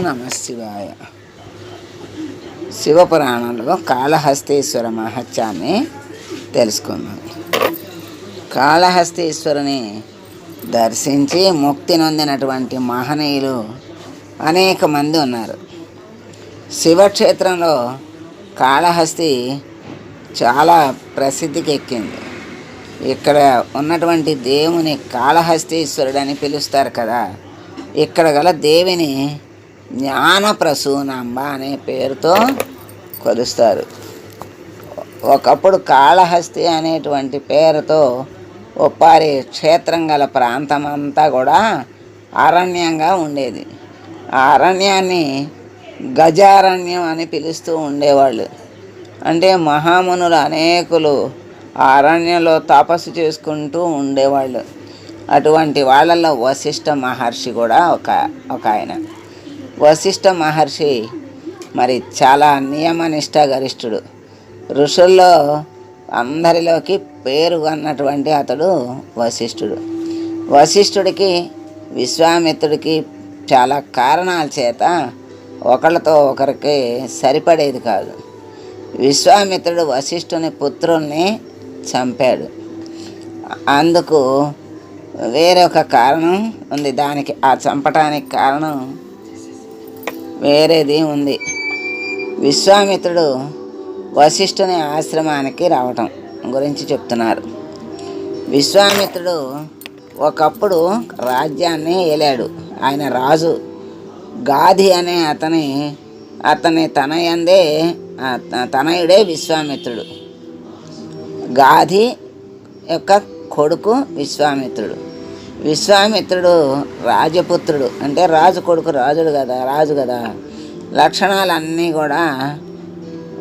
నమ శివాయ. శివపురాణంలో కాళహస్తీశ్వర మహత్యాన్ని తెలుసుకున్నాం కాళహస్తీశ్వరుని దర్శించి ముక్తి నొందినటువంటి మహనీయులు అనేక మంది ఉన్నారు. శివక్షేత్రంలో కాళహస్తి చాలా ప్రసిద్ధికి ఎక్కింది. ఇక్కడ ఉన్నటువంటి దేవుని కాళహస్తీశ్వరుడు అని పిలుస్తారు కదా. ఇక్కడ గల దేవిని జ్ఞానప్రసూనాంబ అనే పేరుతో కొలుస్తారు. ఒకప్పుడు కాళహస్తి అనేటువంటి పేరుతో ఒప్పారి క్షేత్రం గల ప్రాంతం అంతా కూడా అరణ్యంగా ఉండేది. ఆ అరణ్యాన్ని గజారణ్యం అని పిలుస్తూ ఉండేవాళ్ళు. అంటే మహామునులు అనేకులు ఆ అరణ్యంలో తపస్సు చేసుకుంటూ ఉండేవాళ్ళు. అటువంటి వాళ్ళల్లో వశిష్ఠ మహర్షి కూడా ఒక ఒక ఆయన. వశిష్ఠ మహర్షి మరి చాలా నియమనిష్ట గరిష్ఠుడు ఋషుల్లో అందరిలోకి పేరు అన్నటువంటి అతడు వశిష్ఠుడు. వశిష్ఠుడికి విశ్వామిత్రుడికి చాలా కారణాల చేత ఒకళ్ళతో ఒకరికి సరిపడేది కాదు. విశ్వామిత్రుడు వశిష్ఠుని పుత్రుల్ని చంపాడు. అందుకు వేరొక కారణం ఉంది. దానికి ఆ చంపటానికి కారణం వేరేది ఉంది. విశ్వామిత్రుడు వశిష్ఠుని ఆశ్రమానికి రావటం గురించి చెప్తున్నారు. విశ్వామిత్రుడు ఒకప్పుడు రాజ్యాన్ని ఏలాడు. ఆయన రాజు గాధి అనే అతని అతని తనయందే తనయుడే విశ్వామిత్రుడు. గాధి యొక్క కొడుకు విశ్వామిత్రుడు. విశ్వామిత్రుడు రాజపుత్రుడు. అంటే రాజు కొడుకు రాజుడు కదా రాజు కదా. లక్షణాలన్నీ కూడా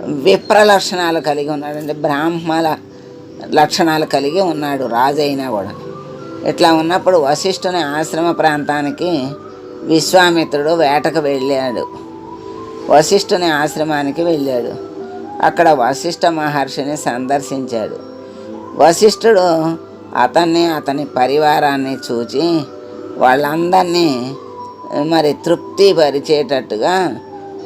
విప్ర లక్షణాలు కలిగి ఉన్నాడు. అంటే బ్రాహ్మల లక్షణాలు కలిగి ఉన్నాడు రాజు అయినా కూడా. ఇట్లా ఉన్నప్పుడు వశిష్ఠుని ఆశ్రమ ప్రాంతానికి విశ్వామిత్రుడు వేటకు వెళ్ళాడు. వశిష్ఠుని ఆశ్రమానికి వెళ్ళాడు. అక్కడ వశిష్ఠ మహర్షిని సందర్శించాడు. వశిష్ఠుడు అతన్ని అతని పరివారాన్ని చూచి వాళ్ళందరినీ మరి తృప్తిపరిచేటట్టుగా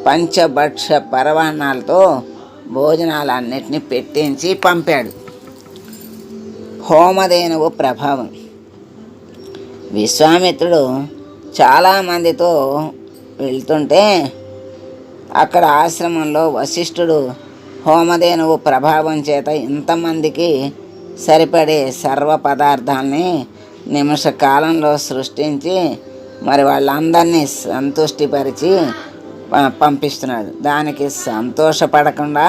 పంచభక్ష పరవాణాలతో భోజనాలన్నిటినీ పెట్టించి పంపాడు. హోమధేనువు ప్రభావం. విశ్వామిత్రుడు చాలామందితో వెళ్తుంటే అక్కడ ఆశ్రమంలో వశిష్ఠుడు హోమధేనువు ప్రభావం చేత ఇంతమందికి సరిపడే సర్వ పదార్థాన్ని నిమిష కాలంలో సృష్టించి మరి వాళ్ళందరినీ సంతుష్టిపరిచి పంపిస్తున్నాడు. దానికి సంతోషపడకుండా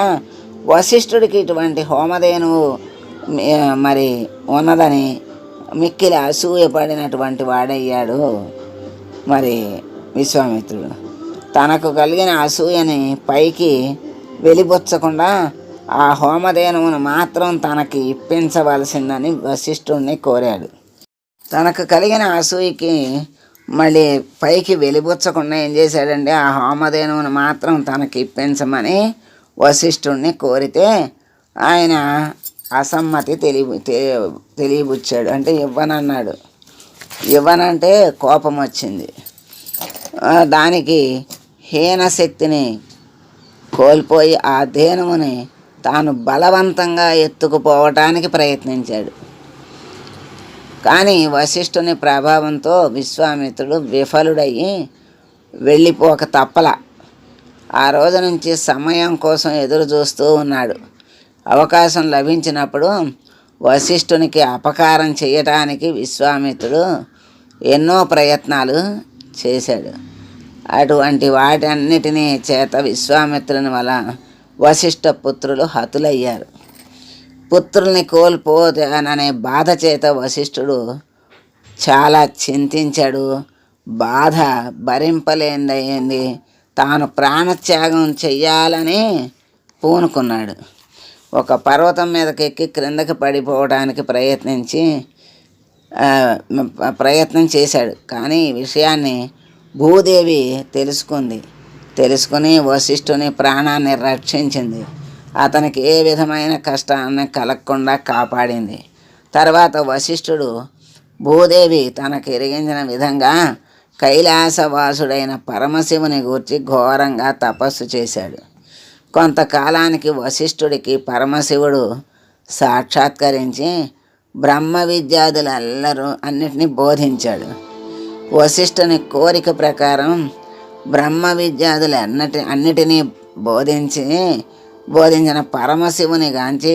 వశిష్ఠుడికి ఇటువంటి హోమధేనువు మరి ఉన్నదని మిక్కిలి అసూయపడినటువంటి వాడయ్యాడు మరి విశ్వామిత్రుడు. తనకు కలిగిన అసూయని పైకి వెలిబొచ్చకుండా ఆ హోమధేనువును మాత్రం తనకి ఇప్పించవలసిందని వశిష్ఠుణ్ణి కోరాడు. తనకు కలిగిన అసూయకి మళ్ళీ పైకి వెలిబుచ్చకుండా ఏం చేశాడంటే ఆ హోమధేనువును మాత్రం తనకి ఇప్పించమని వశిష్ఠుణ్ణి కోరితే ఆయన అసమ్మతి తెలియ తెలియబుచ్చాడు. అంటే ఇవ్వనన్నాడు. ఇవ్వనంటే కోపం వచ్చింది. దానికి హీనశక్తిని కోల్పోయి ఆ ధేనువుని తాను బలవంతంగా ఎత్తుకుపోవటానికి ప్రయత్నించాడు. కానీ వశిష్ఠుని ప్రభావంతో విశ్వామిత్రుడు విఫలుడయ్యి వెళ్ళిపోక తప్పల. ఆ రోజు నుంచి సమయం కోసం ఎదురు చూస్తూ ఉన్నాడు. అవకాశం లభించినప్పుడు వశిష్ఠునికి అపకారం చేయటానికి విశ్వామిత్రుడు ఎన్నో ప్రయత్నాలు చేశాడు. అటువంటి వాటన్నిటినీ చేత విశ్వామిత్రుని వల్ల వశిష్ఠ పుత్రులు హతులయ్యారు. పుత్రుల్ని కోల్పోతాననే బాధ చేత వశిష్ఠుడు చాలా చింతించాడు. బాధ భరింపలేనిదయ్యింది తాను ప్రాణత్యాగం చెయ్యాలని పూనుకున్నాడు. ఒక పర్వతం మీదకి ఎక్కి క్రిందకి పడిపోవడానికి ప్రయత్నించి ప్రయత్నం చేశాడు. కానీ ఈ విషయాన్ని భూదేవి తెలుసుకుంది. తెలుసుకుని వశిష్ఠుని ప్రాణాన్ని రక్షించింది. అతనికి ఏ విధమైన కష్టాన్ని కలగకుండా కాపాడింది. తర్వాత వశిష్ఠుడు భూదేవి తనకు ఎరిగించిన విధంగా కైలాసవాసుడైన పరమశివుని గూర్చి ఘోరంగా తపస్సు చేశాడు. కొంతకాలానికి వశిష్ఠుడికి పరమశివుడు సాక్షాత్కరించి బ్రహ్మ విద్యాదులెల్లరూ అన్నిటినీ బోధించాడు. వశిష్ఠుని కోరిక ప్రకారం బ్రహ్మ విద్యాదులు అన్నటి అన్నిటినీ బోధించి బోధించిన పరమశివుని గాంచి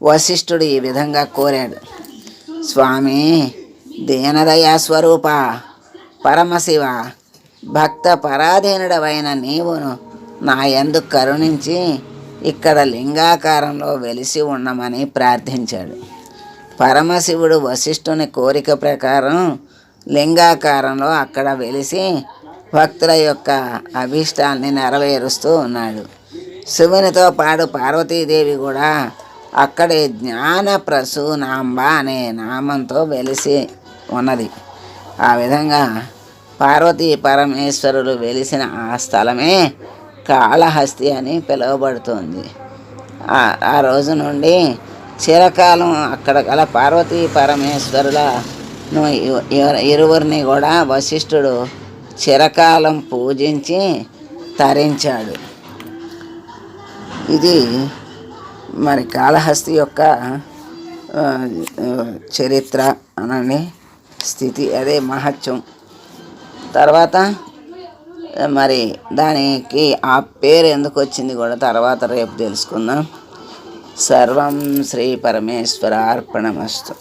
వశిష్ఠుడు ఈ విధంగా కోరాడు. స్వామి దీనదయా స్వరూప పరమశివ భక్త పరాధీనుడవైన నీవును నా ఎందు కరుణించి ఇక్కడ లింగాకారంలో వెలిసి ఉండమని ప్రార్థించాడు. పరమశివుడు వశిష్ఠుని కోరిక ప్రకారం లింగాకారంలో అక్కడ వెలిసి భక్తుల యొక్క అభీష్టాన్ని నెరవేరుస్తూ ఉన్నాడు. శివునితో పాటు పార్వతీదేవి కూడా అక్కడే జ్ఞాన ప్రసూనాంబ అనే నామంతో వెలిసి ఉన్నది. ఆ విధంగా పార్వతీ పరమేశ్వరులు వెలిసిన ఆ స్థలమే కాళహస్తి అని పిలువబడుతుంది. ఆ- ఆ రోజు నుండి చిరకాలం అక్కడ గల పార్వతీ పరమేశ్వరులను ఇరువురిని కూడా వశిష్ఠుడు చిరకాలం పూజించి తరించాడు. ఇది మరి కాళహస్తి యొక్క చరిత్ర అనండి స్థితి అదే మహత్యం. తర్వాత మరి దానికి ఆ పేరు ఎందుకు వచ్చింది కూడా తర్వాత రేపు తెలుసుకుందాం. సర్వం శ్రీ పరమేశ్వర అర్పణమస్తు.